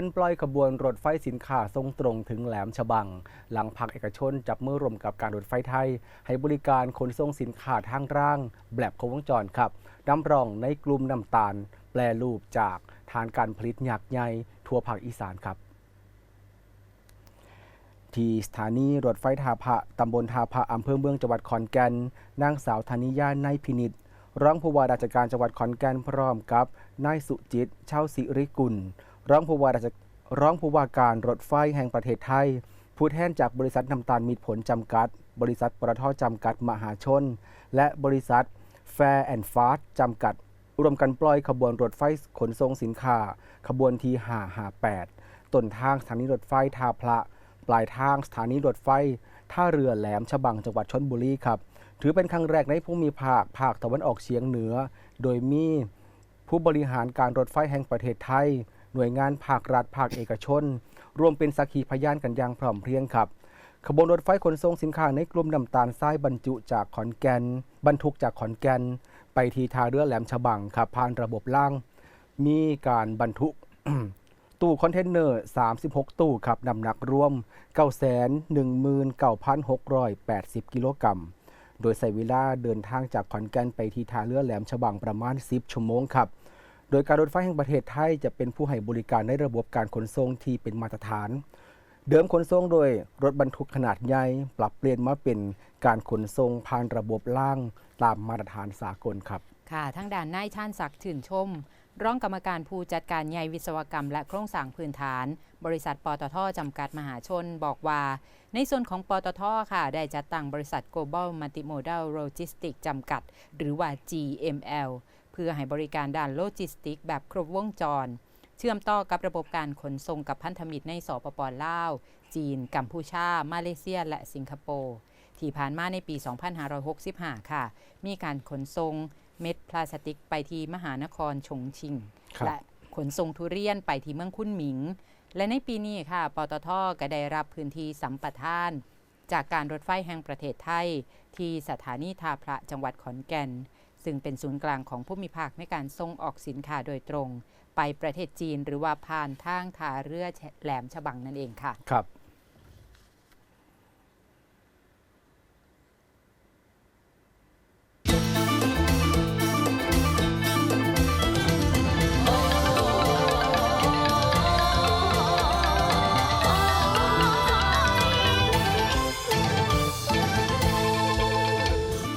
นปล่อยขบวนรถไฟสินค้าทรงตรงถึงแหลมฉบัง หลังภาคเอกชนจับมือร่วมกับการรถไฟไทย ให้บริการขนส่งสินค้าทางร่าง แบบครบวงจรครับนำรองในกลุ่มน้ำตาล แปลรูปจากฐานการผลิตหยักใหญ่ทั่วภาคอีสานครับที่สถานีรถไฟทาพระตำบลทาพระอำเภอเมืองจังหวัดขอนแก่นนางสาวธนิยาในพินิษรองผู้ว่าราชการจังหวัดขอนแก่นพร้อมกับนายสุจิตเช่าสิริกุล รองผู้ว่าราชร้องผู้ว่าการรถไฟแห่งประเทศไทย ผู้แทนจากบริษัทน้ำตาลมีผลจำกัด บริษัทปตทจำกัดมหาชน และบริษัทแฟร์แอนด์ฟาสจำกัด รวมกันปล่อยขบวนรถไฟขนส่งสินค้า ขบวนที่558ต้นทางสถานีรถไฟท่าพระ ปลายทางสถานีรถไฟ ท่าเรือแหลมฉบังจังหวัดชนบุรีครับ ถือเป็นครั้งแรกในภูมิภาคภาคตะวันออกเฉียงเหนือ โดยมีผู้บริหารการรถไฟแห่งประเทศไทย หน่วยงานภาครัฐภาคเอกชน รวมเป็นสักขีพยานกันอย่างพร้อมเพรียงครับ ขบวนรถไฟขนส่งสินค้าในกลุ่มน้ำตาลทรายบรรจุจากขอนแก่นบรรทุกจากขอนแก่นไปทีท่าเรือแหลมฉบังครับผ่านระบบล่าง มีการบรรทุกตู้คอนเทนเนอร์ 36 ตู้ครับน้ำหนักรวม 919,680 กิโลกรัม โดยใส่เวลาเดินทางจากขอนแก่นไปที่ท่าเรือแหลมฉบังประมาณ 10 ชั่วโมงครับ โดยการรถไฟแห่งประเทศไทยจะเป็นผู้ให้บริการในระบบการขนส่งที่เป็นมาตรฐาน เดิมขนส่งโดยรถบรรทุกขนาดใหญ่ปรับเปลี่ยนมาเป็นการขนส่งผ่านระบบล่างตามมาตรฐานสากลครับ ค่ะทั้งด่านนายชาญศักดิ์ชื่นชมร้องกรรมการผู้จัดการใหญ่วิศวกรรม และโครงสร้างพื้นฐาน บริษัทปตทจำกัดมหาชนบอกว่า ในส่วนของปตทค่ะ ได้จัดตั้งบริษัท Global Multimodal Logistics จำกัด หรือว่า GML เพื่อให้บริการด้านโลจิสติกส์แบบครบวงจร เชื่อมต่อกับระบบการขนส่งกับพันธมิตรในสปปลาว จีน กัมพูชา มาเลเซีย และสิงคโปร์ที่ผ่านมาในปี 2565 ค่ะ มีการขนส่งเม็ดพลาสติกไปที่มหานครชงชิงครับและขนส่งทุเรียนไปที่เมืองคุ้นหมิง และในปีนี้ค่ะ ปตทก็ได้รับพื้นที่สัมปทาน จากการรถไฟแห่งประเทศไทย ที่สถานีท่าพระจังหวัดขอนแก่น ซึ่งเป็นศูนย์กลางของผู้มีภาคในการส่งออกสินค้าโดยตรง ไปประเทศจีนหรือว่าผ่านทางท่าเรือแหลมฉบังนั่นเองค่ะ ครับ